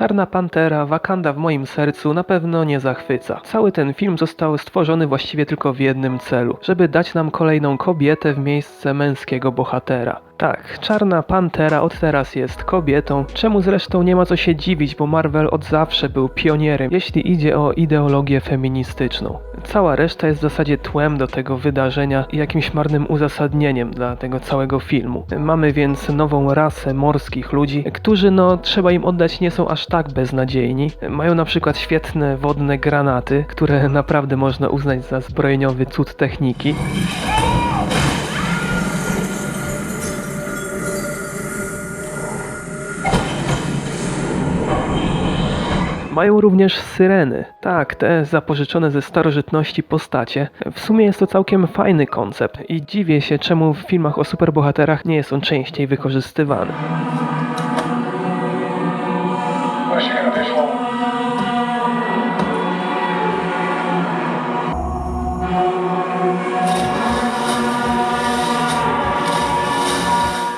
Czarna Pantera, Wakanda w moim sercu na pewno nie zachwyca. Cały ten film został stworzony właściwie tylko w jednym celu, żeby dać nam kolejną kobietę w miejsce męskiego bohatera. Tak, Czarna Pantera od teraz jest kobietą, czemu zresztą nie ma co się dziwić, bo Marvel od zawsze był pionierem, jeśli idzie o ideologię feministyczną. Cała reszta jest w zasadzie tłem do tego wydarzenia i jakimś marnym uzasadnieniem dla tego całego filmu. Mamy więc nową rasę morskich ludzi, którzy no trzeba im oddać nie są aż tak beznadziejni. Mają na przykład świetne wodne granaty, które naprawdę można uznać za zbrojeniowy cud techniki. Mają również syreny. Tak, te zapożyczone ze starożytności postacie. W sumie jest to całkiem fajny koncept i dziwię się, czemu w filmach o superbohaterach nie jest on częściej wykorzystywany.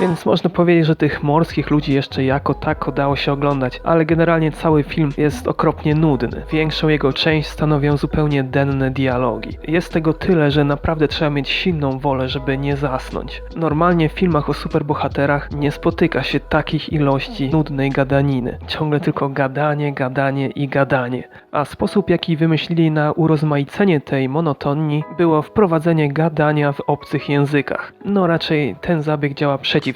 Więc można powiedzieć, że tych morskich ludzi jeszcze jako tako dało się oglądać, ale generalnie cały film jest okropnie nudny. Większą jego część stanowią zupełnie denne dialogi. Jest tego tyle, że naprawdę trzeba mieć silną wolę, żeby nie zasnąć. Normalnie w filmach o superbohaterach nie spotyka się takich ilości nudnej gadaniny. Ciągle tylko gadanie, gadanie i gadanie. A sposób jaki wymyślili na urozmaicenie tej monotonii było wprowadzenie gadania w obcych językach. No raczej ten zabieg działa przeciwskutecznie.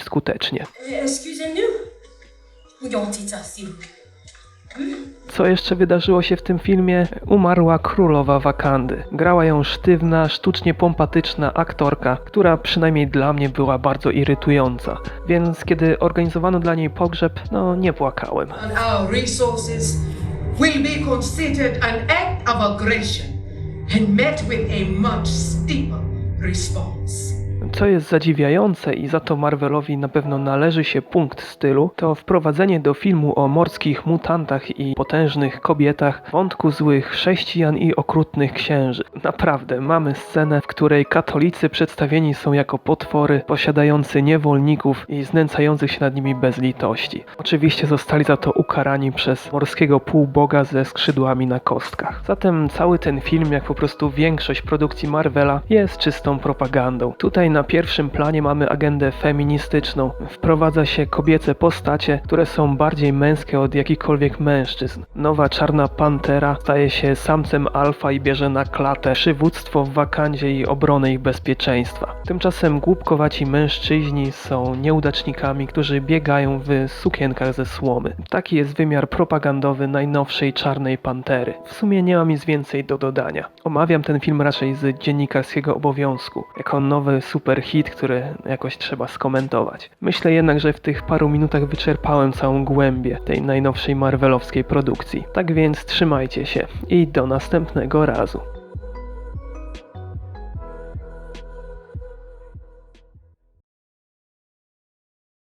Plaît. Co jeszcze wydarzyło się w tym filmie? Umarła królowa Wakandy. Grała ją sztywna, sztucznie pompatyczna aktorka, która przynajmniej dla mnie była bardzo irytująca. Więc kiedy organizowano dla niej pogrzeb, no nie płakałem. And met with a much steeper response. Co jest zadziwiające i za to Marvelowi na pewno należy się punkt stylu, to wprowadzenie do filmu o morskich mutantach i potężnych kobietach wątku złych chrześcijan i okrutnych księży. Naprawdę, mamy scenę, w której katolicy przedstawieni są jako potwory posiadający niewolników i znęcających się nad nimi bez litości. Oczywiście zostali za to ukarani przez morskiego półboga ze skrzydłami na kostkach. Zatem cały ten film, jak po prostu większość produkcji Marvela, jest czystą propagandą. Tutaj na pierwszym planie mamy agendę feministyczną. Wprowadza się kobiece postacie, które są bardziej męskie od jakichkolwiek mężczyzn. Nowa czarna pantera staje się samcem alfa i bierze na klatę przywództwo w Wakandzie i obronę ich bezpieczeństwa. Tymczasem głupkowaci mężczyźni są nieudacznikami, którzy biegają w sukienkach ze słomy. Taki jest wymiar propagandowy najnowszej czarnej pantery. W sumie nie mam nic więcej do dodania. Omawiam ten film raczej z dziennikarskiego obowiązku, jako nowy super hit, który jakoś trzeba skomentować. Myślę jednak, że w tych paru minutach wyczerpałem całą głębię tej najnowszej marvelowskiej produkcji. Tak więc trzymajcie się i do następnego razu.